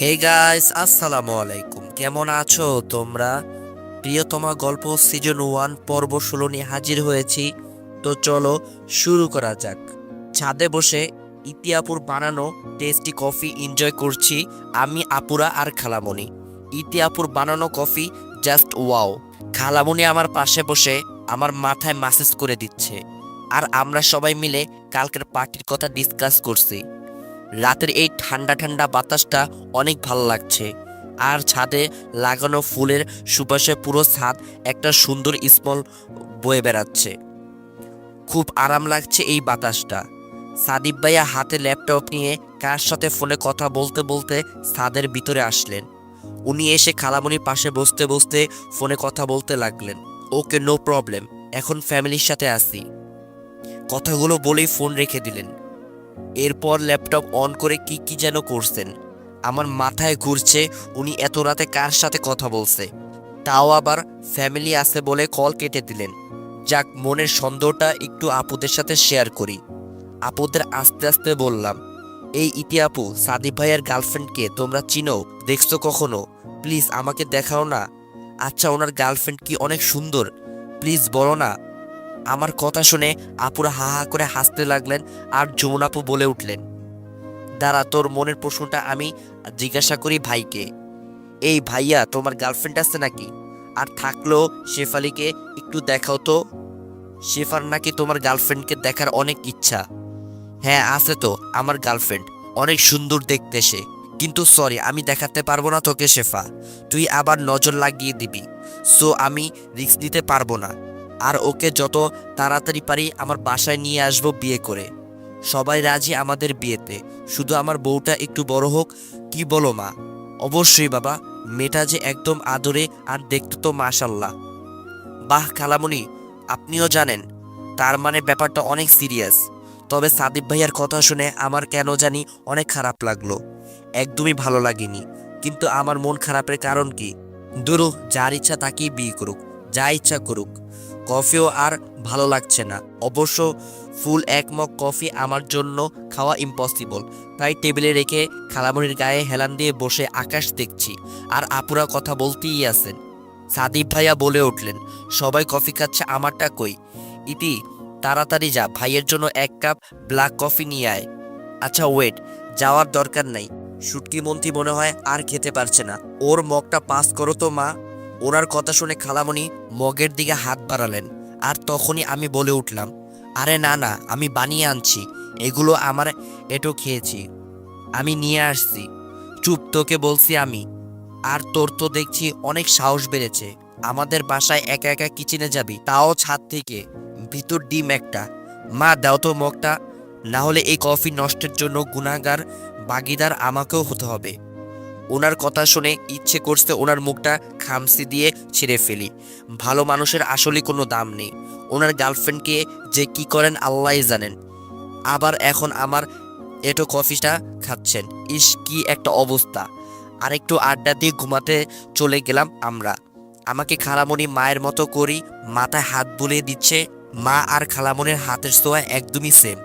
Hey guys আসসালামু আলাইকুম। কেমন আছো তোমরা? প্রিয়তমা গল্প সিজন ওয়ান পর্ব ষোলো নিয়ে হাজির হয়েছি। তো চলো শুরু করা যাক। ছাদে বসে ইতিয়াপুর বানানো টেস্টি কফি এনজয় করছি আমি, আপুরা আর খালামণি। ইতিয়াপুর বানানো কফি জাস্ট ওয়াও খালামণি আমার পাশে বসে আমার মাথায় মাসেজ করে দিচ্ছে। আর আমরা সবাই মিলে কালকের পার্টির কথা ডিসকাস করছি। রাতের এই ঠান্ডা ঠান্ডা বাতাসটা অনেক ভালো লাগছে। আর ছাদে লাগানো ফুলের সুবাসে পুরো ছাদ একটা সুন্দর স্মল বয়ে বেড়াচ্ছে। খুব আরাম লাগছে এই বাতাসটা। সাদিব ভাইয়া হাতে ল্যাপটপ নিয়ে কার সাথে ফোনে কথা বলতে বলতে ছাদের ভিতরে আসলেন। উনি এসে খালামণির পাশে বসতে বসতে ফোনে কথা বলতে লাগলেন। ওকে নো প্রবলেম এখন ফ্যামিলির সাথে আসি কথাগুলো বলেই ফোন রেখে দিলেন। এরপর ল্যাপটপ অন করে কি কি যেন করছেন। আমার মাথায় ঘুরছে উনি এত রাতে কার সাথে কথা বলছে। তাও আবার ফ্যামিলি আছে বলে কল কেটে দিলেন। যাক, মনের সন্দেহটা একটু আপুদের সাথে শেয়ার করি। আপুদের আস্তে আস্তে বললাম, এই ইতি আপু সাদিব ভাইয়ের গার্লফ্রেন্ডকে তোমরা চিনো, দেখছ কখনো? প্লিজ আমাকে দেখাও না। আচ্ছা ওনার গার্লফ্রেন্ড কি অনেক সুন্দর? প্লিজ বলো না। আমার কথা শুনে আপুরা হা হা করে হাসতে লাগলেন আর যমুনা আপু বলে উঠলেন, দাঁড়া, তোর মনের প্রশ্নটা আমি জিজ্ঞাসা করি ভাইকে। এই ভাইয়া তোমার গার্লফ্রেন্ড আছে নাকি? আর থাকলেও শেফালিকে একটু দেখাও তো। শেফার নাকি তোমার গার্লফ্রেন্ডকে দেখার অনেক ইচ্ছা। হ্যাঁ আছে তো, আমার গার্লফ্রেন্ড অনেক সুন্দর দেখতে সে। কিন্তু সরি আমি দেখাতে পারব না তোকে শেফা। তুই আবার নজর লাগিয়ে দিবি। সো আমি রিস্ক নিতে পারব না। আর ওকে যত তাড়াতাড়ি পারি আমার বাসায় নিয়ে আসব বিয়ে করে। সবাই রাজি আমাদের বিয়েতে। শুধু আমার বউটা একটু বড় হোক, কি বলো মা? অবশ্যই বাবা, মেয়েটা যে একদম আদরে আর দেখতে তো মাশাল্লাহ। বাহ খালামণি আপনিও জানেন, তার মানে ব্যাপারটা অনেক সিরিয়াস। তবে সাদিব ভাইয়ার কথা শুনে আমার কেন জানি অনেক খারাপ লাগল। একদমই ভালো লাগেনি। কিন্তু আমার মন খারাপের কারণ কি? দুরু, যার ইচ্ছা তাকেই বিয়ে করুক, যা ইচ্ছা করুক। কফিও আর ভালো লাগছে না। অবশ্য ফুল এক মগ কফি আমার জন্য খাওয়া ইম্পসিবল তাই টেবিলে রেখে খালামণির গায়ে হেলান দিয়ে বসে আকাশ দেখছি। আর আপুরা কথা বলতেই আছেন। সাদিব ভাইয়া বলে উঠলেন, সবাই কফি খাচ্ছে আমারটা কই? ইতি, তাড়াতাড়ি যা, ভাইয়ের জন্য এক কাপ ব্ল্যাক কফি নিয়ে আয়। আচ্ছা ওয়েট, যাওয়ার দরকার নাই। শুটকি মন্ত্রী মনে হয় আর খেতে পারছে না। ওর মগটা পাস করো তো, মা। ওনার কথা শুনে খালামণি মগের দিকে হাত বাড়ালেন, আর তখনই আমি বলে উঠলাম, আরে না না, আমি বানিয়ে আনছি, এগুলো আমার এটো খেয়েছি, আমি নিয়ে আসছি। চুপ তোকে বলছি আমি, আর তোর তো দেখছি অনেক সাহস বেড়েছে, আমাদের বাসায় একা একা কিচেনে যাবি, তাও ছাদ থেকে, ভিতর ডিম একটা। মা, দাও তো মগটা না হলে এই কফি নষ্টের জন্য গুণাগার বাগিদার আমাকেও হতে হবে। ওনার কথা শুনে ইচ্ছে করছে ওনার মুখটা খামসি দিয়ে ছিঁড়ে ফেলি। ভালো মানুষের আসলে কোনো দাম নেই। ওনার গার্লফ্রেন্ডকে যে কি করেন আল্লাহ জানেন। আবার এখন আমার এটো কফিটা খাচ্ছেন। ইস, কি একটা অবস্থা। আরেকটু আড্ডা দিয়ে ঘুমাতে চলে গেলাম আমরা। আমাকে খালামণি মায়ের মতো করি মাথায় হাত বুলিয়ে দিচ্ছে। মা আর খালামণির হাতের ছোঁয়া একদমই সেম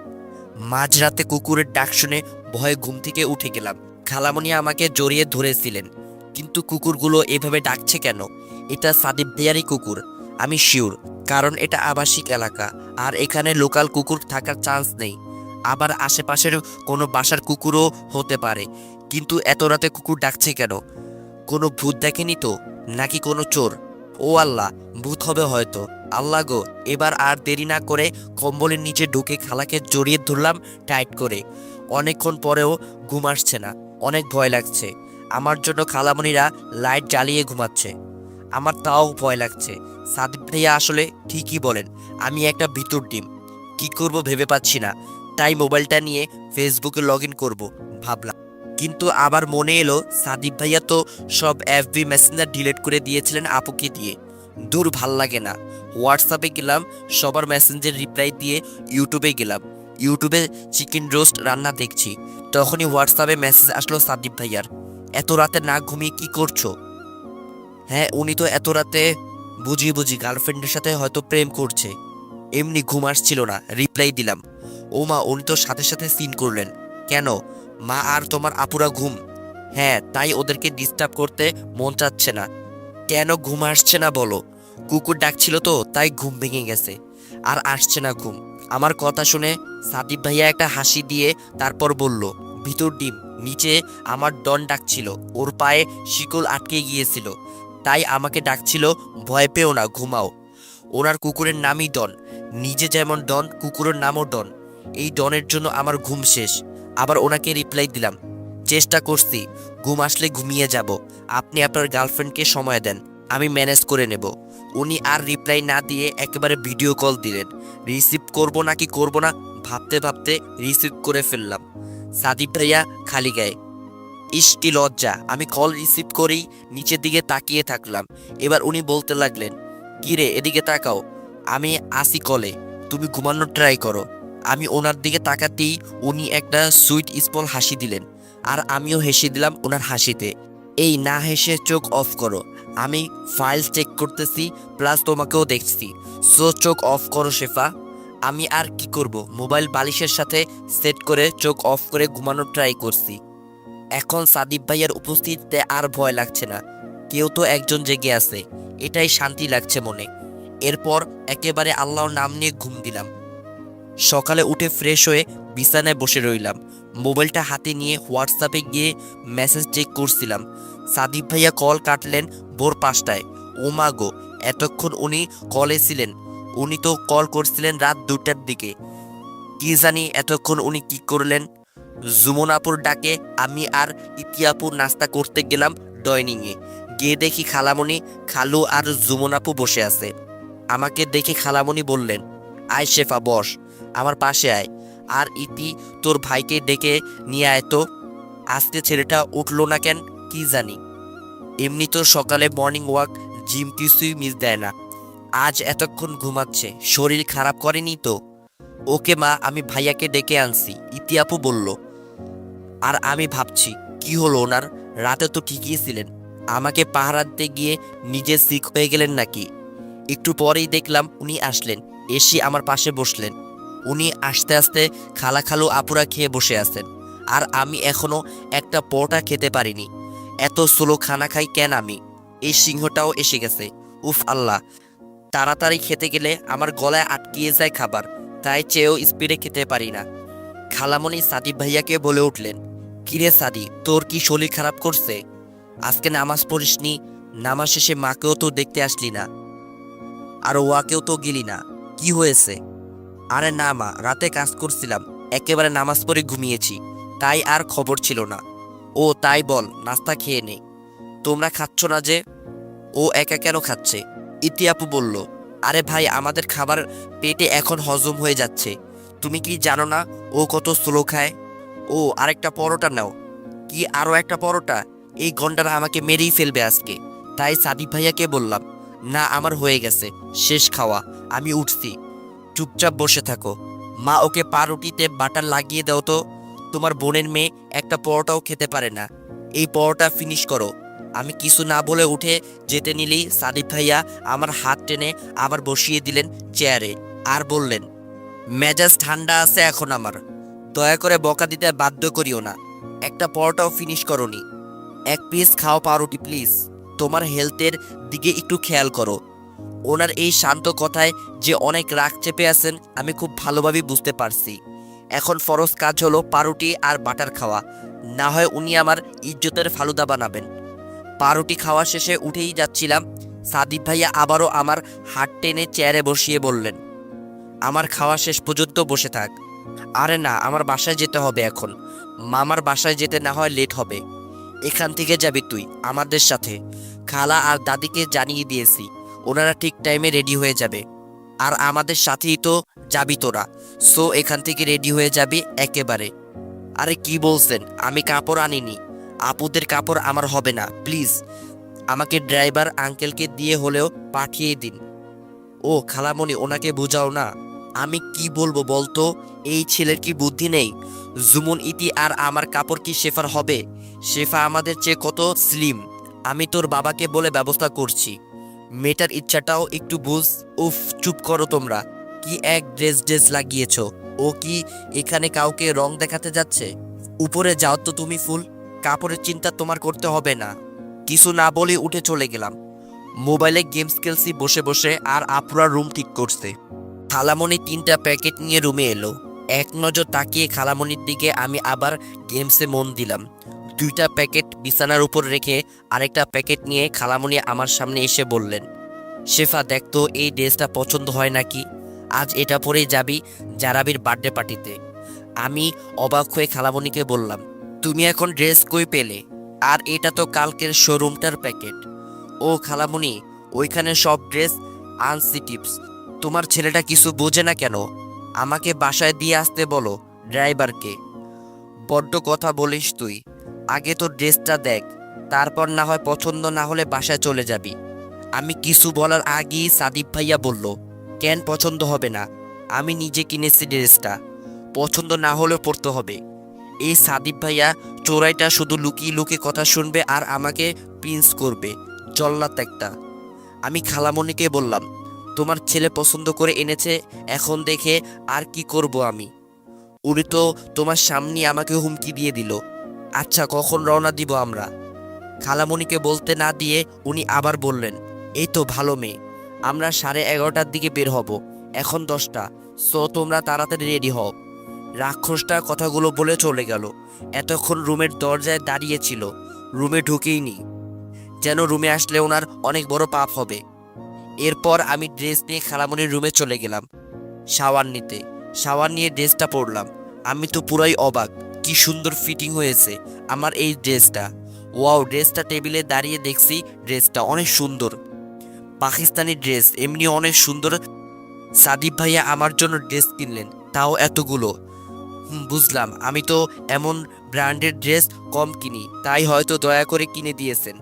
মাঝরাতে কুকুরের ডাক শুনে ভয়ে ঘুম থেকে উঠে গেলাম। খালামণি আমাকে জড়িয়ে ধরেছিলেন। কিন্তু কুকুরগুলো এভাবে ডাকছে কেন? এটা সাদিব ভাইয়ারই কুকুর, আমি শিওর, কারণ এটা আবাসিক এলাকা, আর এখানে লোকাল কুকুর থাকার চান্স নেই। আবার আশেপাশের কোনো বাসার কুকুরও হতে পারে, কিন্তু এত রাতে কুকুর ডাকছে কেন? কোনো ভূত দেখেনি তো? নাকি কোনো চোর? ও আল্লাহ, ভূত হবে হয়তো। আল্লাহ গো, এবার আর দেরি না করে কম্বলের নিচে ঢুকে খালাকে জড়িয়ে ধরলাম টাইট করে। অনেকক্ষণ পরেও ঘুম আসছে না। অনেক ভয় লাগছে। আমার জন্য খালামণিরা লাইট জ্বালিয়ে ঘুমাচ্ছে। আমার তাও ভয় লাগছে। সাদিব ভাইয়া আসলে ঠিকই বলেন, আমি একটা ভিতর ডিম। কি করব ভেবে পাচ্ছি না। তাই মোবাইলটা নিয়ে ফেসবুকে লগ ইন করব, ভাবলাম। কিন্তু আবার মনে এলো সাদিব ভাইয়া তো সব এফবি মেসেঞ্জার ডিলিট করে দিয়েছিলেন আপুকে দিয়ে। দূর ভালো লাগে না। হোয়াটসঅ্যাপে গেলাম, সবার মেসেঞ্জার রিপ্লাই দিয়ে ইউটিউবে গেলাম। ইউটিউবে চিকেন রোস্ট রান্না দেখছি। তখনই হোয়াটসঅ্যাপে মেসেজ আসলো সাদিব ভাইয়ার। এত রাতে না ঘুমিয়ে কি করছ? হ্যাঁ উনি তো এত রাতে বুঝি বুঝি গার্লফ্রেন্ডের সাথে হয়তো প্রেম করছে। এমনি ঘুম আসছিল না, রিপ্লাই দিলাম। ও মা, উনি তো সাথে সাথে সিন করলেন। কেন? মা আর তোমার আপুরা ঘুম। হ্যাঁ তাই ওদেরকে ডিস্টার্ব করতে মন চাচ্ছে না। কেন ঘুম আসছে না বলো? কুকুর ডাকছিল তো, তাই ঘুম ভেঙে গেছে। আর আসছে না ঘুম। আমার কথা শুনে সাদিব ভাইয়া একটা হাসি দিয়ে তারপর বলল, ভিতর ডিম, নিচে আমার ডন ডাকছিল, ওর পায়ে শিকল আটকে গিয়েছিল, তাই আমাকে ডাকছিল, ভয় পেও না, ঘুমাও। ওনার কুকুরের নামই ডন, নিজে যেমন ডন, কুকুরের নামও ডন। এই ডনের জন্য আমার ঘুম শেষ। আবার ওনাকে রিপ্লাই দিলাম, চেষ্টা করছি, ঘুম আসলে ঘুমিয়ে যাব। আপনি আপনার গার্লফ্রেন্ডকে সময় দেন। আমি ম্যানেজ করে নেব। উনি আর রিপ্লাই না দিয়ে একেবারে ভিডিও কল দিলেন। রিসিভ করব নাকি করব না ভাবতে ভাবতে রিসিভ করে ফেললাম। সাদিব ভাইয়া খালি গায়ে, ইস কি লজ্জা, আমি কল রিসিভ করেই নিচের দিকে তাকিয়ে থাকলাম। এবার উনি বলতে লাগলেন কিরে এদিকে তাকাও, আমি আসি কলে তুমি ঘুমানোর ট্রাই করো। আমি ওনার দিকে তাকাতেই উনি একটা সুইট স্পল হাসি দিলেন, আর আমিও হেসে দিলাম ওনার হাসিতে, এই না হেসে চোখ অফ করো। আমি ফাইল চেক করতেছি প্লাস তোমাকেও দেখছি। সো চোখ অফ করো শেফা। আমি আর কি করব? মোবাইল বালিশের সাথে সেট করে চোখ অফ করে ঘুমানোর ট্রাই করছি। এখন সাদিব ভাইয়ের উপস্থিতিতে আর ভয় লাগছে না। কেউ তো একজন জেগে আছে। এটাই শান্তি লাগছে মনে। এরপর একেবারে আল্লাহর নাম নিয়ে ঘুম দিলাম। সকালে উঠে ফ্রেশ হয়ে বিছানায় বসে রইলাম। মোবাইলটা হাতে নিয়ে হোয়াটসঅ্যাপে গিয়ে মেসেজ চেক করছিলাম। সাদিব ভাইয়া কল কাটলেন ভোর পাঁচটায়। ও মা গো, এতক্ষণ উনি কলে ছিলেন। উনি তো কল করছিলেন রাত দুটার দিকে। কি জানি এতক্ষণ উনি কি করলেন? জুমনাপুর ডাকে আমি আর ইতিয়াপুর নাস্তা করতে গেলাম ডাইনিংয়ে। গিয়ে দেখি খালামণি খালু আর জুমনাপু বসে আছে। আমাকে দেখে খালামণি বললেন, আয় শেফা, বস, আমার পাশে আয়। আর ইতি তোর ভাইকে ডেকে নিয়ে আয় তো। আজকে ছেলেটা উঠল না কেন? কি জানি। এমনি তো সকালে মর্নিং ওয়াক জিম কিছুই মিস দেয় না। আজ এতক্ষণ ঘুমাচ্ছে, শরীর খারাপ করেনি তো? ওকে মা, আমি ভাইয়াকে ডেকে আনছি ইতিয়াপু বলল। আর আমি ভাবছি, কি হলো ওনার? রাতে তো ঠিকই ছিলেন। আমাকে পাহারা দিতে গিয়ে নিজে সিক হয়ে গেলেন নাকি? একটু পরেই দেখলাম উনি আসলেন, এসে আমার পাশে বসলেন। উনি আস্তে আস্তে খালা খালু আপুরা খেয়ে বসে আছেন। আর আমি এখনও একটা পরোটা খেতে পারিনি। এত স্লো খানা খাই কেন আমি? এই সিংহটাও এসে গেছে। উফ আল্লাহ। তাড়াতাড়ি খেতে গেলে আমার গলায় আটকিয়ে যায় খাবার, তাই চেয়েও স্পিডে খেতে পারি না। খালামণি সাদিব ভাইয়াকে বলে উঠলেন, কিরে সাদি, তোর কি শরীর খারাপ করছে? আজকে নামাজ পড়িসনি, নামাজ শেষে মাকেও তো দেখতে আসলি না। আর ওয়াকেও তো গেলি না, কি হয়েছে? আরে না মা, রাতে কাজ করছিলাম, একেবারে নামাজ পড়ে ঘুমিয়েছি, তাই আর খবর ছিল না। ও তাই বল, নাস্তা খেয়ে নে। তোমরা খাচ্ছ না যে? ও একা কেন খাচ্ছে? ইতিয়াপু বলল, আরে ভাই, আমাদের খাবার পেটে এখন হজম হয়ে যাচ্ছে। তুমি কি জানো না ও কত স্লো খায়? ও, আরেকটা পরোটা নাও। কি আরও একটা পরোটা? এই গন্ডারা আমাকে মেরেই ফেলবে আজকে। তাই সাদিক ভাইয়াকে বললাম, না, আমার হয়ে গেছে। শেষ খাওয়া। আমি উঠছি। চুপচাপ বসে থাকো। মা, ওকে পাউরুটিতে বাটার লাগিয়ে দাও তো। তোমার বোনের মেয়ে একটা পরোটাও খেতে পারে না। এই পরোটা ফিনিশ করো। আমি কিছু না বলে উঠে যেতে নিলেই সাদিক ভাইয়া আমার হাত টেনে আবার বসিয়ে দিলেন চেয়ারে আর বললেন, মেজাজ ঠান্ডা আছে এখন আমার। দয়া করে বকা দিতে বাধ্য করিও না। একটা পরোটাও ফিনিশ করনি। এক পিস খাও পাউরুটি প্লিজ তোমার হেলথের দিকে একটু খেয়াল করো। ওনার এই শান্ত কথায় যে অনেক রাগ চেপে আছেন, আমি খুব ভালোভাবেই বুঝতে পারছি। এখন ফরজ কাজ হলো পাউরুটি আর বাটার খাওয়া। না হয় উনি আমার ইজ্জতের ফালুদা বানাবেন। পাউরুটি খাওয়া শেষে উঠেই যাচ্ছিলাম। সাদিব ভাইয়া আবারও আমার হাত টেনে চেয়ারে বসিয়ে বললেন, আমার খাওয়া শেষ পর্যন্ত বসে থাক। আরে না, আমার বাসায় যেতে হবে এখন। মামার বাসায় যেতে না হয় লেট হবে। এখান থেকে যাবি তুই, আমাদের সাথে। খালা আর দাদিকে জানিয়ে দিয়েছি, ওনারা ঠিক টাইমে রেডি হয়ে যাবে। আর আমাদের সাথেই তো যাবি তোরা। সো এখান থেকে রেডি হয়ে যাবি একেবারে। আরে কি বলছেন? আমি কাপড় আনিনি। আপুদের কাপড় আমার হবে না, প্লিজ। আমাকে ড্রাইভার আঙ্কেলকে দিয়ে হলেও পাঠিয়ে দিন। ও, খালামণি, ওনাকে বুঝাও না। আমি কি বলব বলতো? এই ছেলের কি বুদ্ধি নেই? জুমুন ইতি আর আমার কাপড় কি শেফার হবে? শেফা আমাদের চেয়ে কত স্লিম আমি তোর বাবাকে বলে ব্যবস্থা করছি। মেয়েটার ইচ্ছাটাও একটু বুঝ। উফ, চুপ করো তোমরা। কি এক ড্রেস ড্রেস লাগিয়েছো? ও কি এখানে কাউকে রং দেখাতে যাচ্ছে? উপরে যাও তো তুমি ফুল। কাপড়ের চিন্তা তোমার করতে হবে না। কিছু না বলে উঠে চলে গেলাম। মোবাইলে গেমস খেলছি বসে বসে আর আপুরা রুম ঠিক করছে। খালামণি তিনটা প্যাকেট নিয়ে রুমে এলো। এক নজর তাকিয়ে খালামণির দিকে আমি আবার গেমসে মন দিলাম। দুইটা প্যাকেট বিছানার উপর রেখে আরেকটা প্যাকেট নিয়ে খালামণি আমার সামনে এসে বললেন, শেফা, দেখ তো, এই ড্রেসটা পছন্দ হয় নাকি? আজ এটা পরেই যাবি জারাবির বার্থডে পার্টিতে। আমি অবাক হয়ে খালামণিকে বললাম, তুমি এখন ড্রেস কই পেলে? আর এটা তো কালকের শোরুমটার প্যাকেট। ও খালামণি, ওইখানে সব ড্রেস আনসি টিপস। তোমার ছেলেটা কিছু বোঝে না কেন? আমাকে বাসায় দিয়ে আসতে বলো ড্রাইভারকে। বড্ড কথা বলিস তুই। আগে তো ড্রেসটা দেখ, তারপর না হয় পছন্দ না হলে বাসায় চলে যাবি। আমি কিছু বলার আগেই সাদিপ ভাইয়া বলল কেন পছন্দ হবে না? আমি নিজে কিনেছি ড্রেসটা। পছন্দ না হলেও পড়তে হবে। এই সাদিব ভাইয়া চোরাইটা শুধু লুকিয়ে লুকিয়ে কথা শুনবে আর আমাকে প্রিন্স করবে। জল্লাত একটা। আমি খালামণিকে বললাম, তোমার ছেলে পছন্দ করে এনেছে, এখন দেখে আর কি করব আমি? উনি তো তোমার সামনে আমাকে হুমকি দিয়ে দিল। আচ্ছা কখন রওনা দিব আমরা? খালামণিকে বলতে না দিয়ে উনি আবার বললেন, এই তো ভালো মেয়ে। আমরা সাড়ে এগারোটার দিকে বের হব। এখন দশটা। সো, তোমরা তাড়াতাড়ি রেডি হও। রাক্ষসটা কথাগুলো বলে চলে গেল। এতক্ষণ রুমের দরজায় দাঁড়িয়েছিল। রুমে ঢুকেইনি যেন রুমে আসলে ওনার অনেক বড় পাপ হবে। এরপর আমি ড্রেস নিয়ে খালামণির রুমে চলে গেলাম। শাওয়ার নিতে। শাওয়ার নিয়ে ড্রেসটা পরলাম। আমি তো পুরাই অবাক। কি সুন্দর ফিটিং হয়েছে আমার এই ড্রেসটা। ওয়াও, ড্রেসটা টেবিলে দাঁড়িয়ে দেখছি ড্রেসটা অনেক সুন্দর। পাকিস্তানি ড্রেস, এমনি অনেক সুন্দর। সাদিব ভাইয়া আমার জন্য ড্রেস কিনলেন, তাও এতগুলো। বুঝলাম, আমি তো এমন ব্র্যান্ডের ড্রেস কম কিনি, তাই হয়তো দয়া করে কিনে দিয়েছেন।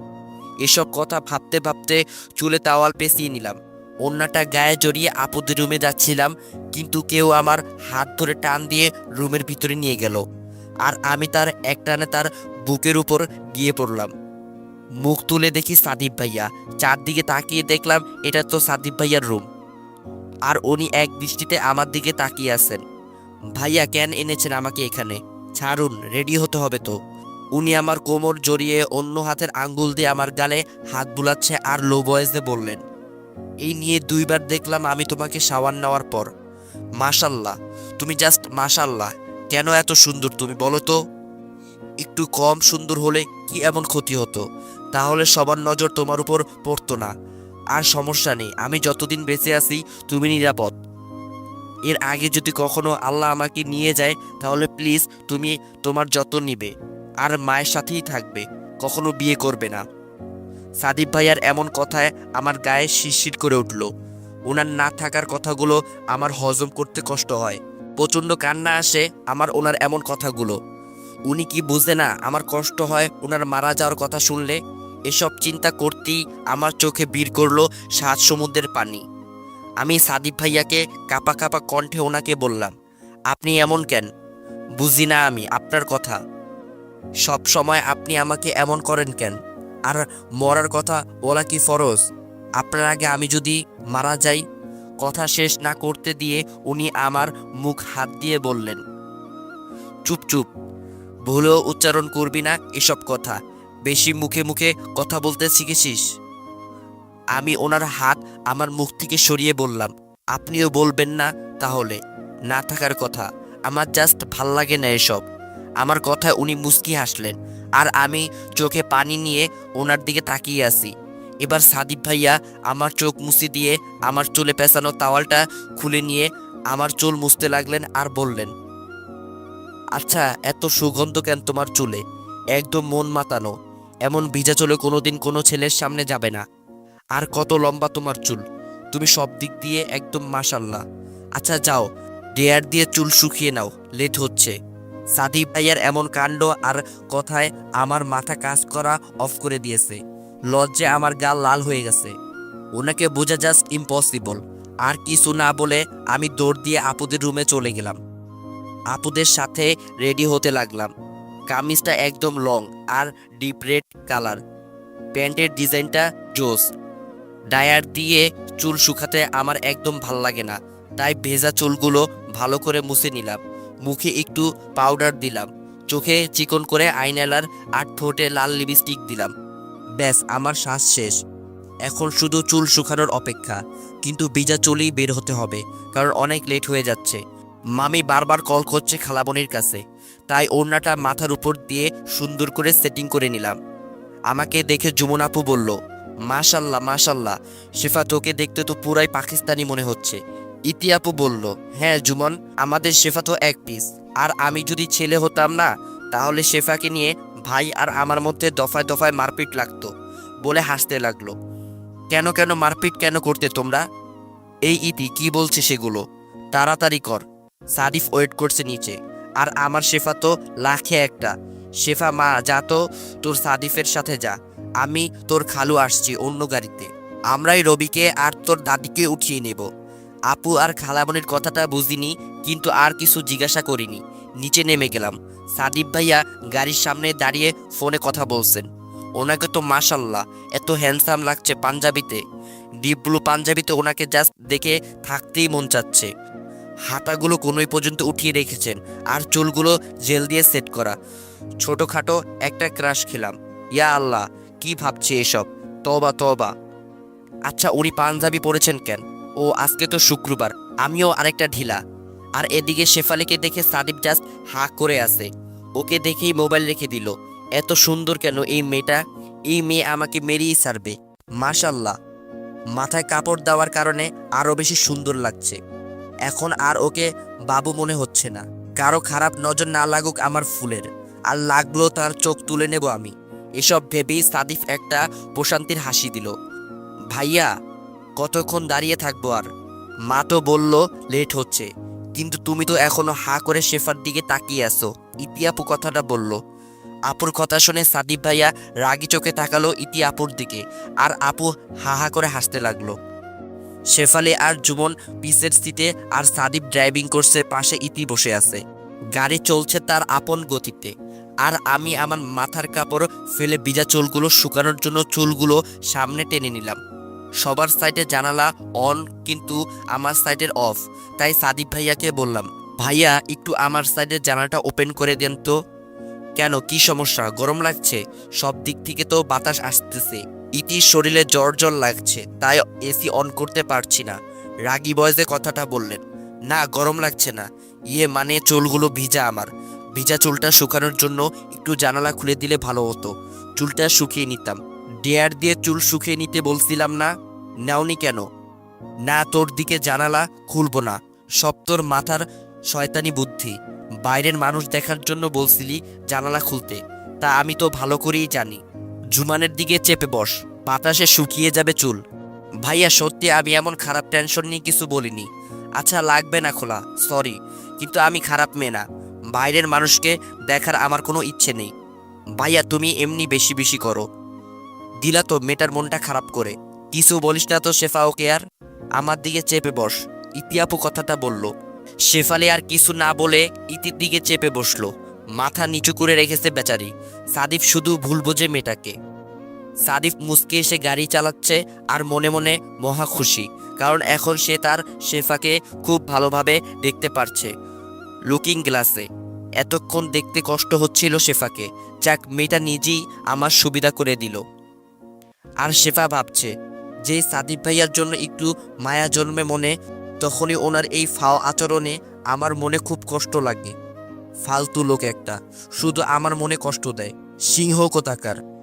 এসব কথা ভাবতে ভাবতে চুলে তাওয়াল পেঁচিয়ে নিলাম। অন্যটা গায়ে জড়িয়ে আপুদের রুমে যাচ্ছিলাম, কিন্তু কেউ আমার হাত ধরে টান দিয়ে রুমের ভিতরে নিয়ে গেল। আর আমি তার এক টানে তার বুকের উপর গিয়ে পড়লাম। মুখ তুলে দেখি সাদিব ভাইয়া। চারদিকে তাকিয়ে দেখলাম এটা তো সাদিব ভাইয়ার রুম আর উনি এক দৃষ্টিতে আমার দিকে তাকিয়ে আছেন। ভাইয়া, কেন এনেছেন আমাকে এখানে? ছাড়ুন রেডি হতে হবে তো। উনি আমার কোমর জড়িয়ে অন্য হাতের আঙ্গুল দিয়ে আমার গালে হাত বুলাচ্ছে আর লো ভয়েসে বললেন, এই নিয়ে দুইবার দেখলাম আমি তোমাকে শাওয়ার নেওয়ার পর। মাশাল্লাহ, তুমি জাস্ট মাশাল্লাহ। কেন এত সুন্দর তুমি বলো তো? একটু কম সুন্দর হলে কি এমন ক্ষতি হতো? তাহলে সবার নজর তোমার উপর পড়তো না। আর সমস্যা নেই, আমি যতদিন বেঁচে আছি, তুমি নিরাপদ। এর আগে যদি কখনো আল্লাহ আমাকে নিয়ে যায়, তাহলে প্লিজ তুমি তোমার যত্ন নিবে। আর মায়ের সাথেই থাকবে, কখনো বিয়ে করবে না। সাদিব ভাইয়ার এমন কথায় আমার গায়ে শিরশির করে উঠল। ওনার না থাকার কথাগুলো আমার হজম করতে কষ্ট হয়। প্রচণ্ড কান্না আসে আমার ওনার এমন কথাগুলো। উনি কি বুঝে না আমার কষ্ট হয় ওনার মারা যাওয়ার কথা শুনলে? এসব চিন্তা করতেই আমার চোখে বীর করল সাত সমুদ্রের পানি। আমি সাদিব ভাইয়াকে কাপা কাপা কণ্ঠে ওনাকে বললাম, আপনি এমন কেন? বুঝি না আমি, আপনার কথা। সব সময় আপনি আমাকে এমন করেন কেন? আর মরার কথা বলা কি ফরজ? আপনার আগে আমি যদি মারা যাই, কথা শেষ না করতে দিয়ে উনি আমার মুখ হাত দিয়ে বললেন, চুপ চুপ, ভুলেও উচ্চারণ করবি না এসব কথা। বেশি মুখে মুখে কথা বলতে শিখেছিস? আমি ওনার হাত আমার মুখ থেকে সরিয়ে বললাম, আপনিও বলবেন না তাহলে, না থাকার কথা। আমার জাস্ট ভালো লাগে না এসব। আমার কথায় উনি মুস্কি হাসলেন, আর আমি চোখে পানি নিয়ে ওনার দিকে তাকিয়ে আছি। এবার সাদিব ভাইয়া আমার চোখ মুছে দিয়ে আমার চুলে পেঁচানো তাওয়ালটা খুলে নিয়ে আমার চুল মুছতে লাগলেন আর বললেন আচ্ছা এত সুগন্ধ কেন তোমার চুলে? একদম মন মাতানো। এমন ভিজা চুলে কোনোদিন কোনো ছেলের সামনে যাবে না। আর কত লম্বা তোমার চুল। তুমি সব দিক দিয়ে একদম মাশাল্লাহ। আচ্ছা যাও। ডেয়ার দিয়ে চুল শুকিয়ে নাও। লেট হচ্ছে। সাদি ভাইয়ার এমন কাণ্ড আর কথায় আমার মাথা কাজ করা অফ করে দিয়েছে। লজ্জে আমার গাল লাল হয়ে গেছে। ওনাকে বোঝা জাস্ট ইম্পসিবল আর কিছু না বলে আমি দৌড় দিয়ে আপুদের রুমে চলে গেলাম। আপুদের সাথে রেডি হতে লাগলাম। কামিজটা একদম লং আর ডিপ রেড কালার। প্যান্টের ডিজাইনটা জোস। ডায়ার দিয়ে চুল শুকাতে আমার একদম ভালো লাগে না, তাই ভেজা চুলগুলো ভালো করে মুছে নিলাম। মুখে একটু পাউডার দিলাম। চোখে চিকন করে আইনালার আর ঠোঁটে লাল লিপস্টিক দিলাম। ব্যাস, আমার শ্বাস শেষ। এখন শুধু চুল শুকানোর অপেক্ষা, কিন্তু ভিজা চুলই বের হতে হবে, কারণ অনেক লেট হয়ে যাচ্ছে। মামি বারবার কল করছে খালাবনির কাছে। তাই ওড়নাটা মাথার উপর দিয়ে সুন্দর করে সেটিং করে নিলাম। আমাকে দেখে জুমন আপু বলল, মাশাল্লাহ মাশাল্লাহ, শেফা তোকে দেখতে তো পুরাই পাকিস্তানি মনে হচ্ছে। ইতি আপু বলল হ্যাঁ জুমন, আমাদের শেফা তো এক পিস আর আমি যদি ছেলে হতাম না, তাহলে শেফাকে নিয়ে ভাই আর আমার মধ্যে দফায় দফায় মারপিট লাগতো বলে হাসতে লাগল। কেন কেন মারপিট কেন করতে তোমরা? এই ইতি কি বলছে সেগুলো? তাড়াতাড়ি কর। সাদিফ ওয়েট করছে নিচে। আর আমার শেফা তো লাখে একটা। শেফা, মা, যা তো তোর সাদিফের সাথে যা। আমি তোর খালু আসছি অন্য গাড়িতে। আমরাই রবিকে আর তোর দাদিকে উঠিয়ে নেব। আপু আর খালামনির কথাটা বুঝিনি, কিন্তু আর কিছু জিজ্ঞাসা করিনি। নিচে নেমে গেলাম। সাদিফ ভাইয়া গাড়ির সামনে দাঁড়িয়ে ফোনে কথা বলছেন। ওনাকে তো মাশাল্লাহ, এত হ্যান্ডসাম লাগছে পাঞ্জাবিতে। ডিপ ব্লু পাঞ্জাবিতে ওনাকে জাস্ট দেখে থাকতেই মন চাচ্ছে। হাতাগুলো কোনোই পর্যন্ত উঠিয়ে রেখেছেন আর চুলগুলো জেল দিয়ে সেট করা। ছোটোখাটো একটা ক্রাশ খেলাম। ইয়া আল্লাহ, কি ভাবছে এসব? তবা তবা আচ্ছা উনি পাঞ্জাবি পরেছেন কেন? ও, আজকে তো শুক্রবার, আমিও আরেকটা ঢিলা। আর এদিকে শেফালিকে দেখে সাদিব জাস্ট হা করে আছে। ওকে দেখেই মোবাইল রেখে দিল। এত সুন্দর কেন এই মেয়েটা? এই মেয়ে আমাকে মেরিয়ে ছাড়বে। মাশাল্লাহ মাথায় কাপড় দেওয়ার কারণে আরও বেশি সুন্দর লাগছে। এখন আর ওকে বাবু মনে হচ্ছে না। কারও খারাপ নজর না লাগুক আমার ফুলের। আর লাগল তার চোখ তুলে নেব আমি। এসব ভেবেই সাদিফ একটা প্রশান্তির হাসি দিল। ভাইয়া, কতক্ষণ দাঁড়িয়ে থাকব আর? মা তো বলল, লেট হচ্ছে। কিন্তু তুমি তো এখনও হা করে শেফার দিকে তাকিয়ে আছো ইতিয়াপু কথাটা বলল। আপুর কথা শুনে সাদিব ভাইয়া রাগি চোখে তাকালো ইতি আপুর দিকে। আর আপু হা হা করে হাসতে লাগল। শেফালি আর জুমন পিসের সিটে আর সাদিব ড্রাইভিং করছে, পাশে ইতি বসে আছে। গাড়ি চলছে তার আপন গতিতে। আর আমি আমার মাথার কাপড় ফেলে ভিজা চুলগুলো শুকানোর জন্য চুলগুলো সামনে টেনে নিলাম। সবার সাইডে জানালা অন, কিন্তু আমার সাইডের অফ। তাই সাদিব ভাইয়াকে বললাম, ভাইয়া, একটু আমার সাইডের জানালাটা ওপেন করে দেন তো। কেন? কি সমস্যা? গরম লাগছে? সব দিক থেকে তো বাতাস আসতেছে। ইতির শরীরে জ্বর জ্বর লাগছে, তাই এসি অন করতে পারছি না। রাগি বয়সে কথাটা বললেন, না, গরম লাগছে না। ইয়ে মানে চুলগুলো ভিজা আমার। ভিজা চুলটা শুকানোর জন্য একটু জানালা খুলে দিলে ভালো হতো। চুলটা শুকিয়ে নিতাম। ডেয়ার দিয়ে চুল শুকিয়ে নিতে বলছিলাম না? নেওনি কেন? না, তোর দিকে জানালা খুলবো না। সব তোর মাথার শয়তানি বুদ্ধি। বাইরের মানুষ দেখার জন্য বলছিলি জানালা খুলতে। তা আমি তো ভালো করেই জানি। জুমানের দিকে চেপে বস, বাতাসে শুকিয়ে যাবে চুল। ভাইয়া, সত্যি আমি এমন খারাপ টেনশন নিয়ে কিছু বলিনি। আচ্ছা লাগবে না খোলা সরি কিন্তু আমি খারাপ মেয়ে না। বাইরের মানুষকে দেখার আমার কোনো ইচ্ছে নেই। ভাইয়া, তুমি এমনি বেশি বেশি করো। দিলা তো মেয়েটার মনটা খারাপ করে। কিছু বলিস না তো, শেফা, ওকে আর? আমার দিকে চেপে বস ইতিয়াপু কথাটা বলল। শেফালি আর কিছু না বলে ইতির দিকে চেপে বসল। মাথা নিচু করে রেখেছে বেচারি। সাদিফ শুধু ভুল বোঝে মেয়েটাকে। সাদিফ মুসকে এসে গাড়ি চালাচ্ছে আর মনে মনে মহা খুশি, কারণ এখন সে তার শেফাকে খুব ভালোভাবে দেখতে পারছে। লুকিং গ্লাসে। এতক্ষণ দেখতে কষ্ট হচ্ছিল শেফাকে। যাক, মেয়েটা নিজেই আমার সুবিধা করে দিল। আর শেফা ভাবছে, যে সাদিফ ভাইয়ার জন্য একটু মায়া জন্মে মনে, তখনই ওনার এই ফাও আচরণে আমার মনে খুব কষ্ট লাগে। ফালতু লোক একটা। শুধু আমার মনে কষ্ট দেয়। সিংহ কোথাকার?